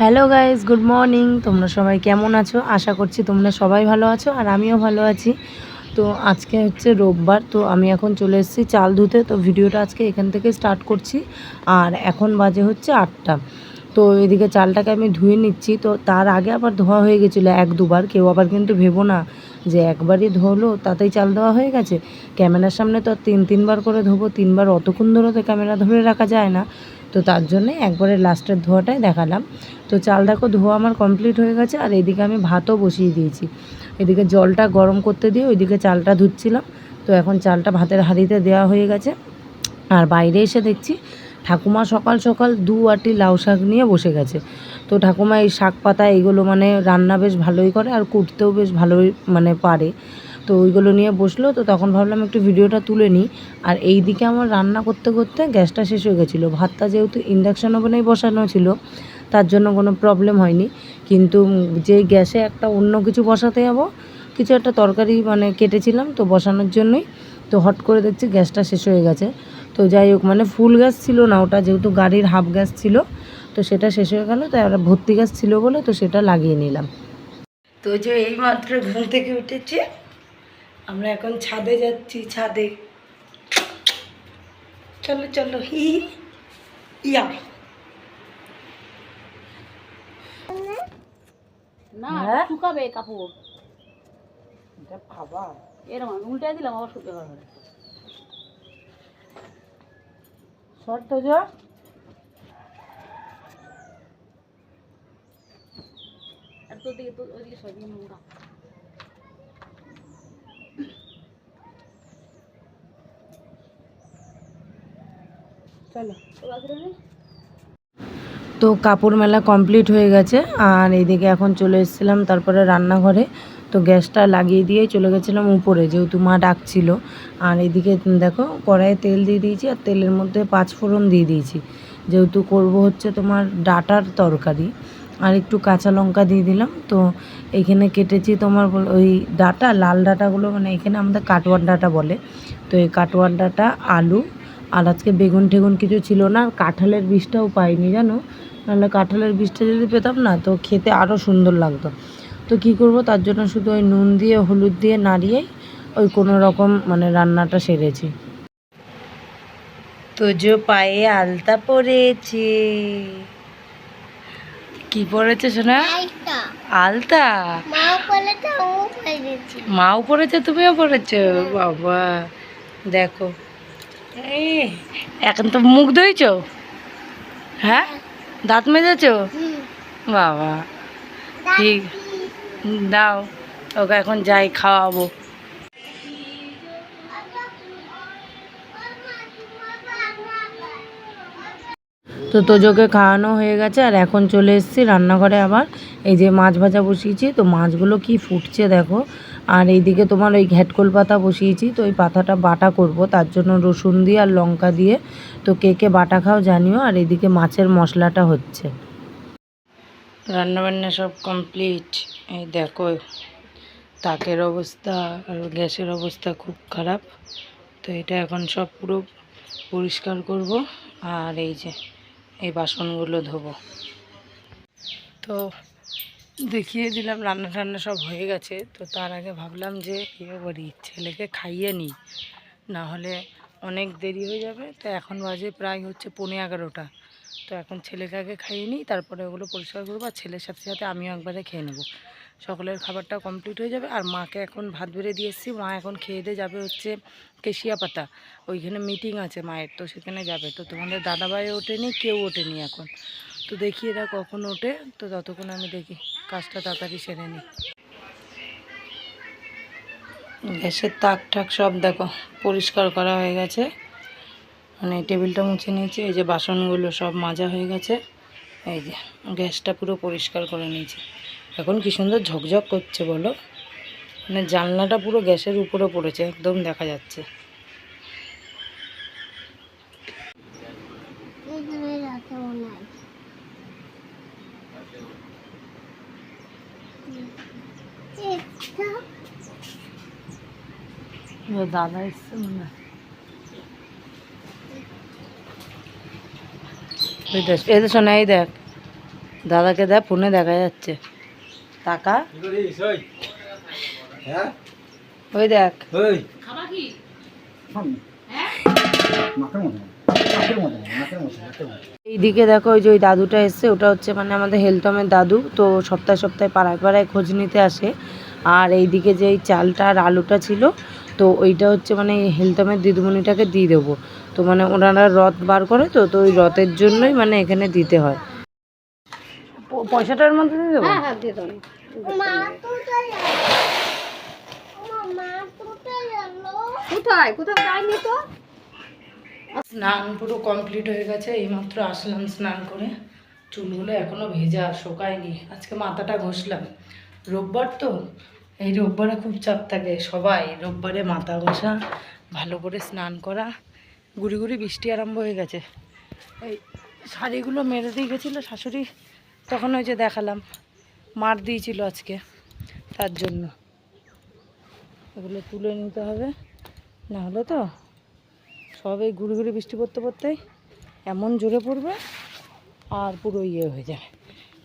Hello guys good morning. তোমরা সবাই কেমন আছো? আশা করছি তোমরা সবাই ভালো আছো আর আমিও ভালো আছি। তো আজকে হচ্ছে রোববার, তো আমি এখন চলে এসেছি চাল ধুতে। তো ভিডিওটা আজকে এখান থেকে স্টার্ট করছি। আর এখন বাজে হচ্ছে আটটা। তো এদিকে চালটাকে আমি ধুয়ে নিচ্ছি। তো তার আগে আবার ধোয়া হয়ে গেছিল এক দুবার। কেউ আবার কিন্তু ভেবো না যে একবারই ধোলো, তাতেই চাল দেওয়া হয়ে গেছে। ক্যামেরার সামনে তো তিন, তিনবার করে ধোবো। তিনবার অতক্ষণ ধরে তো ক্যামেরা ধরে রাখা যায় না। তো তার জন্যে একবারে লাস্টের ধোয়াটাই দেখালাম। তো চাল দেখো, ধোয়া আমার কমপ্লিট হয়ে গেছে, আর এদিকে আমি ভাতও বসিয়ে দিয়েছি। এদিকে জলটা গরম করতে দিয়ে ওইদিকে চালটা ধুচ্ছিলাম। তো এখন চালটা ভাতের হাঁড়িতে দেওয়া হয়ে গেছে। আর বাইরে এসে দেখছি ঠাকুমা সকাল সকাল দু আটি লাউ শাক নিয়ে বসে গেছে। তো ঠাকুমা এই শাক পাতা এগুলো মানে রান্না বেশ ভালোই করে, আর কুটতেও বেশ ভালোই মানে পারে। তো ওইগুলো নিয়ে বসল, তো তখন ভাবলাম একটু ভিডিওটা তুলে নিই। আর এই দিকে আমার রান্না করতে করতে গ্যাসটা শেষ হয়ে গেছিল। ভাতটা যেহেতু ইন্ডাকশন ওভেনেই বসানো ছিল, তার জন্য কোনো প্রবলেম হয়নি। কিন্তু যে গ্যাসে একটা অন্য কিছু বসাতে যাব, কিছু একটা তরকারি মানে কেটেছিলাম তো বসানোর জন্যই, তো হট করে দেখছি গ্যাসটা শেষ হয়ে গেছে। তো যাই হোক মানে ফুল গ্যাস ছিল না, ওটা যেহেতু গাড়ির হাফ গ্যাস ছিল, তো সেটা শেষ হয়ে গেল, তাই ওরা ভর্তি গ্যাস ছিল বলে তো সেটা লাগিয়ে নিলাম। তো যে এই মাত্র ঘুম থেকে উঠেছে আমরা এখন ছাদে যাচ্ছি ছাদে। চলো চলো হি ইয়া। না হ্যাঁ? শুকাবে কাপড়। এটা বাবা এরকম উল্টে দিলাম আবার শুকে হবে যা। আর তোর দিকে তোর ওইদিকে সরিয়ে নোংরা তো কাপড় মেলা কমপ্লিট হয়ে গেছে, আর এইদিকে এখন চলে এসেছিলাম তারপরে রান্নাঘরে। তো গ্যাসটা লাগিয়ে দিয়ে চলে গেছিলাম উপরে, যেহেতু মা ডাকছিল। আর এইদিকে দেখো, কড়াইয়ে তেল দিয়ে দিয়েছি, আর তেলের মধ্যে পাঁচ ফোড়ন দিয়ে দিয়েছি। যেহেতু করব হচ্ছে তোমার ডাটার তরকারি, আর একটু কাঁচা লঙ্কা দিয়ে দিলাম। তো এইখানে কেটেছি তোমার ওই ডাটা, লাল ডাটাগুলো মানে এখানে আমাদের কাটোয়ার ডাটা বলে। তো এই কাটোয়ার ডাটা, আলু আর আজকে বেগুন টেগুন কিছু ছিল না আর কাঁঠালের বীজটাও পাইনি জানো? নাহলে কাঁঠালের বীজটা যদি পেতাম না তো খেতে আরও সুন্দর লাগতো। তো কি করব? তার জন্য শুধু ওই নুন দিয়ে হলুদ দিয়ে নাড়িয়ে ওই কোনো রকম মানে রান্নাটা সেরেছি। তো যে পায়ে আলতা পরেছে। কি পরেছে শোনা আলতা। মাও পরেছে তুমিও পরেছো? বাবা। দেখো। এখন তো মুখ ধুইছো? হ্যাঁ? দাঁত মেজেছো? বাবা ঠিক। দাও ওকে এখন যাই খাওয়াবো। তো তোজোকে খাওয়ানো হয়ে গেছে আর এখন চলে এসেছি রান্নাঘরে আবার। এই যে মাছ ভাজা বসিয়েছি তো মাছগুলো কি ফুটছে দেখো। আর এইদিকে তোমার ওই ঘ্যাটকোল পাতা বসিয়েছি, তো ওই পাতাটা বাটা করব। তার জন্য রসুন দিয়ে আর লঙ্কা দিয়ে। তো কে কে বাটা খাও জানিও, আর এইদিকে মাছের মশলাটা হচ্ছে। রান্নাবান্না সব কমপ্লিট। এই দেখো, তাকের অবস্থা আর গ্যাসের অবস্থা খুব খারাপ। তো এটা এখন সব পুরো পরিষ্কার করব, আর এই যে, এই বাসনগুলো ধোবো। তো দেখিয়ে দিলাম, রান্না টান্না সব হয়ে গেছে। তো তার আগে ভাবলাম যে ইয়ে করি ছেলেকে খাইয়ে নিই, না হলে অনেক দেরি হয়ে যাবে। তো এখন বাজে প্রায় হচ্ছে পৌনে এগারোটা। তো এখন ছেলেকে আগে খাইয়ে নিই, তারপরে ওগুলো পরিষ্কার করব, আর ছেলের সাথে সাথে আমিও একবারে খেয়ে নেব। সকলের খাবারটা কমপ্লিট হয়ে যাবে, আর মাকে এখন ভাত বেড়ে দিয়ে এসেছি। মা এখন খেয়ে দিয়ে যাবে হচ্ছে কেশিয়া পাতা। ওইখানে মিটিং আছে মায়ের, তো সেখানে যাবে। তো তোমাদের দাদাভাই ওঠেনি, কেউ ওঠেনি এখন। তো দেখি এরা কখন ওঠে। তো ততক্ষণ আমি দেখি কাজটা তাড়াতাড়ি সেরে নিই। গ্যাসের তাক ঠাক সব দেখো, পরিষ্কার করা হয়ে গেছে। মানে টেবিলটা মুছে নিয়েছি, এই যে বাসনগুলো সব মাজা হয়ে গেছে। এই যে গ্যাসটা পুরো পরিষ্কার করে নিয়েছি। এখন কি সুন্দর ঝকঝক করছে বলো? মানে জানলাটা পুরো গ্যাসের উপরে পড়েছে, একদম দেখা যাচ্ছে। দাদা এসছে মনে হয় এই দেখ এই দেখ শোনা এই দেখ দাদাকে দেখ ফোনে দেখা যাচ্ছে টাকা হ্যাঁ ওই দেখ এইদিকে দেখো ওই যে ওই দাদুটা এসছে ওটা হচ্ছে মানে আমাদের হেলথমের দাদু তো সপ্তাহে সপ্তাহে পাড়ায় পাড়ায় খোঁজ নিতে আসে। আর এইদিকে যে এই চালটা আর আলুটা ছিল তো ওইটা হচ্ছে মানে হেলথমের দিদিমণিটাকে দিয়ে দেবো। তো মানে ওনারা রথ বার করে তো তো ওই রথের জন্যই মানে এখানে দিতে হয়। পয়সাটার মধ্যে দিয়ে দেবো? হ্যাঁ হ্যাঁ কোথায়? যায়নি তো? স্নান পুরো কমপ্লিট হয়ে গেছে এইমাত্র আসলাম স্নান করে। চুলগুলো এখনও ভেজা শোকায়নি। আজকে মাথাটা ঘষলাম। রোববার তো এই রোববারে খুব চাপ থাকে, সবাই রোববারে মাথা ঘষা, ভালো করে স্নান করা, গুড়ি গুড়ি বৃষ্টি আরম্ভ হয়ে গেছে। এই শাড়িগুলো মেরে দিয়ে গেছিল শাশুড়ি, তখন ওই যে দেখালাম, মার দিয়েছিল আজকে, তার জন্য। এগুলো তুলে নিতে হবে, না হলে তো সব এই ঘুরে ঘুরে বৃষ্টি পড়তে পড়তেই এমন জোরে পড়বে আর পুরো ইয়ে হয়ে যাবে।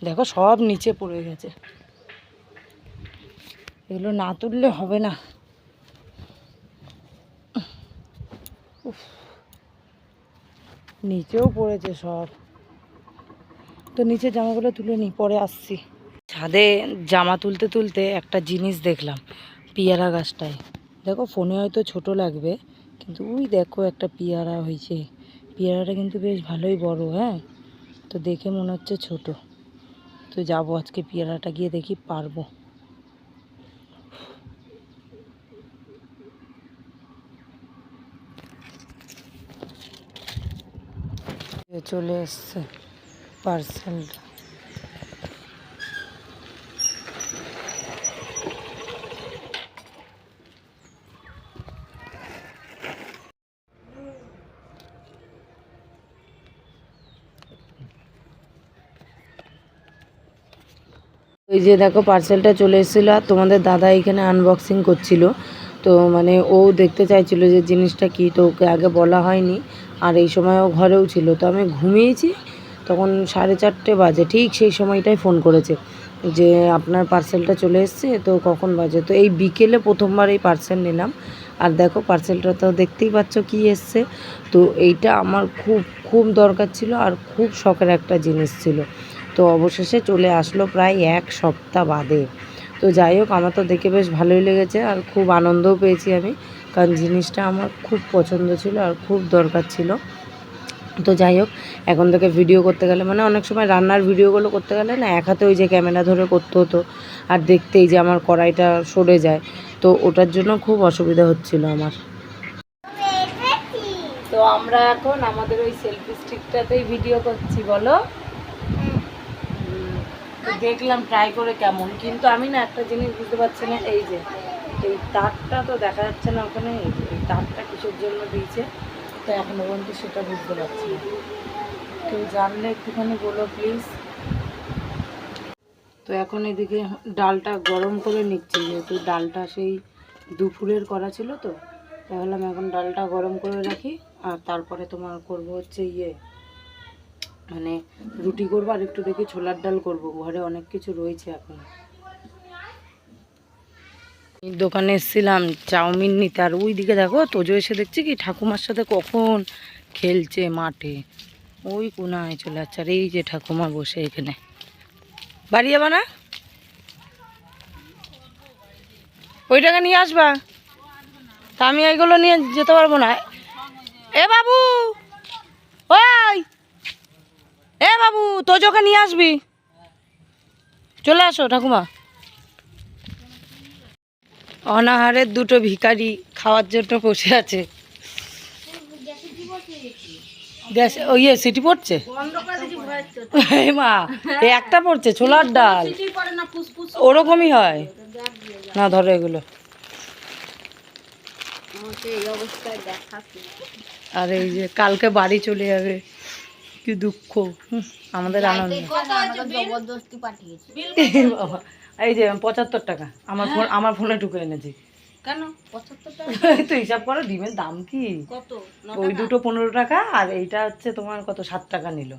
দেখো সব নিচে পড়ে গেছে। এগুলো না তুললে হবে না। নিচেও পড়েছে সব। তো নিচে জামাগুলো তুলে নিই পরে আসছি। ছাদে জামা তুলতে তুলতে একটা জিনিস দেখলাম, পিয়ারা গাছটায়। দেখো, ফোনে হয়তো ছোট লাগবে, কিন্তু ওই দেখো একটা পিয়ারা হয়েছে। পিয়ারাটা কিন্তু বেশ ভালোই বড় হ্যাঁ? তো দেখে মনে হচ্ছে ছোট। তো যাব আজকে পিয়ারাটা গিয়ে দেখি, পারব। চলে এসছে পার্সেলটা ওই যে দেখো পার্সেলটা চলে এসেছিল আর তোমাদের দাদা এখানে আনবক্সিং করছিল। তো মানে ও দেখতে চাইছিল যে জিনিসটা কি, তো ওকে আগে বলা হয়নি। আর এই সময় ঘরেও ছিল। তো আমি ঘুমিয়েছি, তখন সাড়ে চারটে বাজে, ঠিক সেই সময়টাই ফোন করেছে যে, আপনার পার্সেলটা চলে এসছে, তো কখন বাজে? তো এই বিকেলে প্রথমবার এই পার্সেল নিলাম। আর দেখো পার্সেলটা তো দেখতেই পাচ্ছ কি এসছে। তো এইটা আমার খুব খুব দরকার ছিল আর খুব শখের একটা জিনিস ছিল। তো অবশেষে চলে আসলো প্রায় এক সপ্তাহ বাদে। তো যাই হোক, আমার তো দেখে বেশ ভালোই লেগেছে আর খুব আনন্দও পেয়েছি আমি। কারণ জিনিসটা আমার খুব পছন্দ ছিল আর খুব দরকার ছিল। তো যাই হোক, এখন থেকে ভিডিও করতে গেলে মানে অনেক সময় রান্নার ভিডিওগুলো করতে গেলে না এক হাতে ওই যে ক্যামেরা ধরে করতে হতো আর দেখতেই যে আমার কড়াইটা সরে যায়। তো ওটার জন্য খুব অসুবিধা হচ্ছিল আমার। তো আমরা এখন আমাদের ওই সেলফি স্টিকটাতেই ভিডিও করছি, বলো? দেখলাম ট্রাই করে কেমন, কিন্তু আমি না একটা জিনিস বুঝতে পারছি না, এই যে। এই তারটা তো দেখা যাচ্ছে না ওখানে, এই তারটা কিসের জন্য দিয়েছে? তো এখনও পর্যন্ত সেটা বুঝতে পারছি না। কেউ জানলে একটুখানি বলো প্লিজ। তো এখন এদিকে ডালটা গরম করে নিচ্ছি, যেহেতু ডালটা সেই দুপুরের করা ছিল তো, তাই ভাবলাম এখন ডালটা গরম করে রাখি, আর তারপরে তোমার করব হচ্ছে ইয়ে মানে রুটি করব আর একটু দেখি ছোলার ডাল করব, ঘরে অনেক কিছু রয়েছে এখন। দোকানে এসেছিলাম, চাউমিন নিতে। আর ওই দিকে দেখো, তোজো এসে দেখছি কি, ঠাকুমার সাথে কখন খেলছে মাঠে। ওই কোনায় চলে যাচ্ছে। আর এই যে ঠাকুমা বসে এখানে। বাড়ি যাবা না? ওই টাকা নিয়ে আসবা? তা আমি এইগুলো নিয়ে যেতে পারব না। এ বাবু! ওই! এ বাবু, তোজোকে নিয়ে আসবি। চলে আসো ঠাকুমা। অনাহারের দুটো ভিখারি খাওয়ার জন্য বসে আছে। গ্যাস ইয়ে সিটি পড়ছে? মা একটা পড়ছে ছোলার ডাল। ওরকমই হয়। না ধরো এগুলো। আর এই যে কালকে বাড়ি চলে যাবে। কি দুঃখ। আমাদের আনন্দ। জবরদস্তি পাঠিয়েছি। বাবা, এই যে পঁচাত্তর টাকা। আমার ফোন আমার ফোনে ঢুকে এনেছি। কেন? পঁচাত্তর টাকা? তো হিসাব করো ডিমের দাম কি? কত? ওই দুটো পনেরো টাকা আর এইটা হচ্ছে তোমার কত সাত টাকা নিল।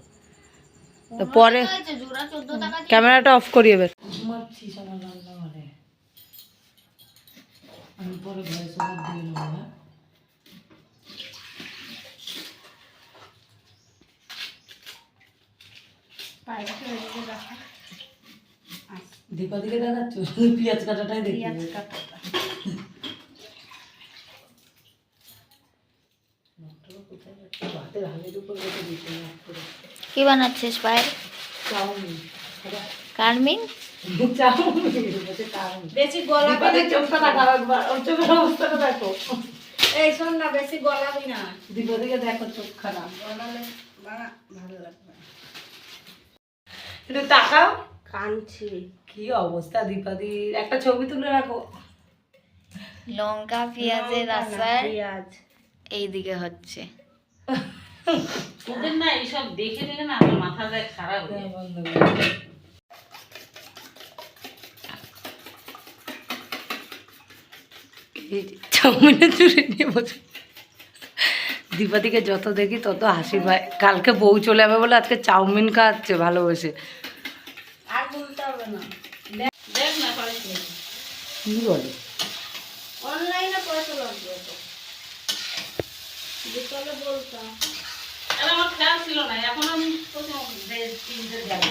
তো পরে ক্যামেরাটা অফ করি এবার মারছিস আমি পরে ভয়েস ওভার দিয়ে নেব হ্যাঁ? রাখা দীপা দিকে দেখাচ্ছ পেঁয়াজ কাটাটাই দেখি পেঁয়াজ কাটাটা। কি বানাচ্ছিস চাউমিন। কারমিন? বেশি গলা দীপাদের চোখটা দেখাও একবার। ওর চোখের অবস্থাটা দেখো। এই শোন না বেশি গলাবি না। দিকে দেখো চোখ খারাপ গলালে ভালো লাগবে। একটু তাকাও। কাঁদছি। কি অবস্থা দীপাদির একটা ছবি তুলে রাখো। লঙ্কা পেঁয়াজের আচার পেঁয়াজ। এইদিকে হচ্ছে। ওদের না এইসব দেখে দেখে না আমার মাথা যায় খারাপ হয়ে চুরি নিয়ে বসে। দীপাদিকে যত দেখি তত হাসি পায়। কালকে বউ চলে যাবে বলে আজকে চাউমিন খাওয়াচ্ছে ভালোবেসে। আর হবে না। দেখ না পারিস কি বলে? অনলাইনে পয়সা লাগবে তো বিকালে বলতাম আমার খেয়াল ছিল না এখন আমি প্রথম যে- তিনটে যাব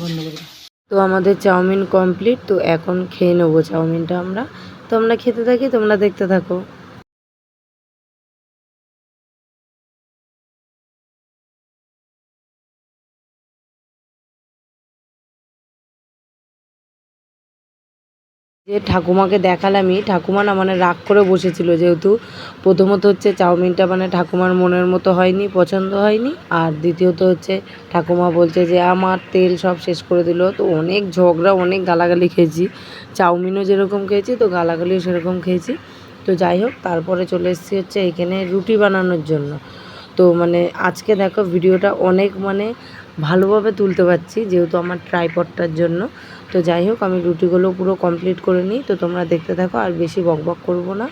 বন্ধ করে দাও। তো আমাদের চাউমিন কমপ্লিট তো এখন খেয়ে নেব চাউমিনটা আমরা। তো আমরা খেতে থাকি তোমরা দেখতে থাকো। যে ঠাকুমাকে দেখালামই, ঠাকুমা না মানে রাগ করে বসেছিল যেহেতু। প্রথমত হচ্ছে চাউমিনটা মানে ঠাকুমার মনের মতো হয়নি, পছন্দ হয়নি। আর দ্বিতীয়ত হচ্ছে ঠাকুমা বলছে যে, আমার তেল সব শেষ করে দিল। তো অনেক ঝগড়া, অনেক গালাগালি খেয়েছি। চাউমিনও যেরকম খেয়েছি, তো গালাগালিও সেরকম খেয়েছি। তো যাই হোক, তারপরে চলে এসেছি হচ্ছে এখানে রুটি বানানোর জন্য। তো মানে আজকে দেখো ভিডিওটা অনেক মানে ভালোভাবে তুলতে পারছি, যেহেতু আমার ট্রাইপডটার জন্য। তো যাই হোক, আমি রুটিগুলো পুরো কমপ্লিট করে নিই। তো তোমরা দেখতে থাকো, আর বেশি বকবক করব না।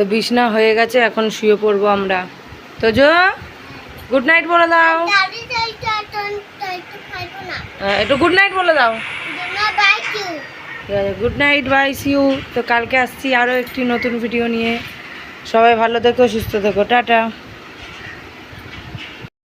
তো বিছনা হয়ে গেছে এখন শুয়ে পড়ব আমরা। তো জো গুড নাইট বলে দাও। হ্যাঁ, একটু গুড নাইট বলে দাও। গুড নাইট বাই সিউ তো কালকে আসছি আরও একটি নতুন ভিডিও নিয়ে। সবাই ভালো থেকো সুস্থ থেকো টাটা।